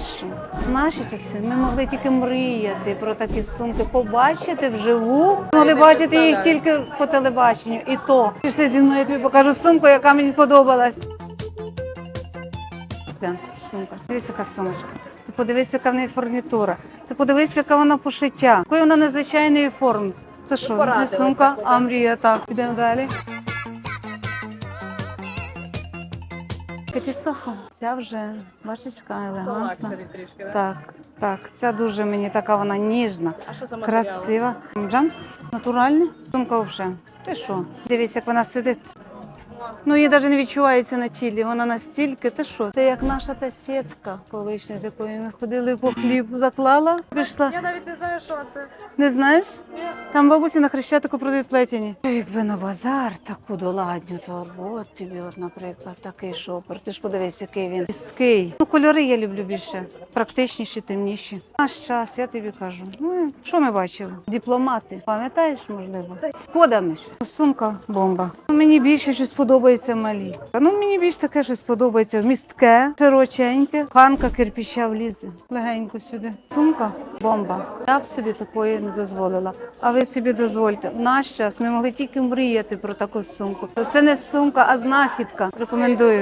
що? В наші часи ми могли тільки мріяти про такі сумки, побачити вживу. Могли бачити їх тільки по телебаченню. І то пішли зі мною, я тобі покажу сумку, яка мені сподобалась. Сумка. Дивись, яка сумочка. Ти подивись, яка в неї фурнітура. Ти подивись, яка вона пошиття. Якої вона незвичайної форми. Це що, не сумка, а мрія так. Підемо далі. Катісоха. Ця вже башечка елегантна. Лакшері трішки, да? Так, так. Ця дуже мені така вона ніжна, А що за матеріал? красива. Джамс натуральний. Сумка взагалі. Ти що? Дивись, як вона сидить. Ну, її навіть не відчувається на тілі. Вона настільки, ти що? Це як наша та сітка колишня, з якою ми ходили по хліб, заклала, пішла. Я навіть не знаю, що це. Не знаєш? Ні. Там бабусі на хрещатику продають плетені. Якби на базар таку доладню торбу, от тобі, от, наприклад, такий шопер. Ти ж подивись, який він місткий. Ну, кольори я люблю більше, практичніші, темніші. Наш час, я тобі кажу. Ну, що ми бачили? Дипломати. Пам'ятаєш, можливо? З кодами ж. Сумка бомба. Мені більше щось подобається малі. Ну, мені більш таке щось подобається. Містке, широченьке, ханка кирпіща влізе. Легенько сюди. Сумка бомба. Я б собі такої не дозволила. А ви собі дозвольте. В наш час ми могли тільки мріяти про таку сумку. Це не сумка, а знахідка. Рекомендую.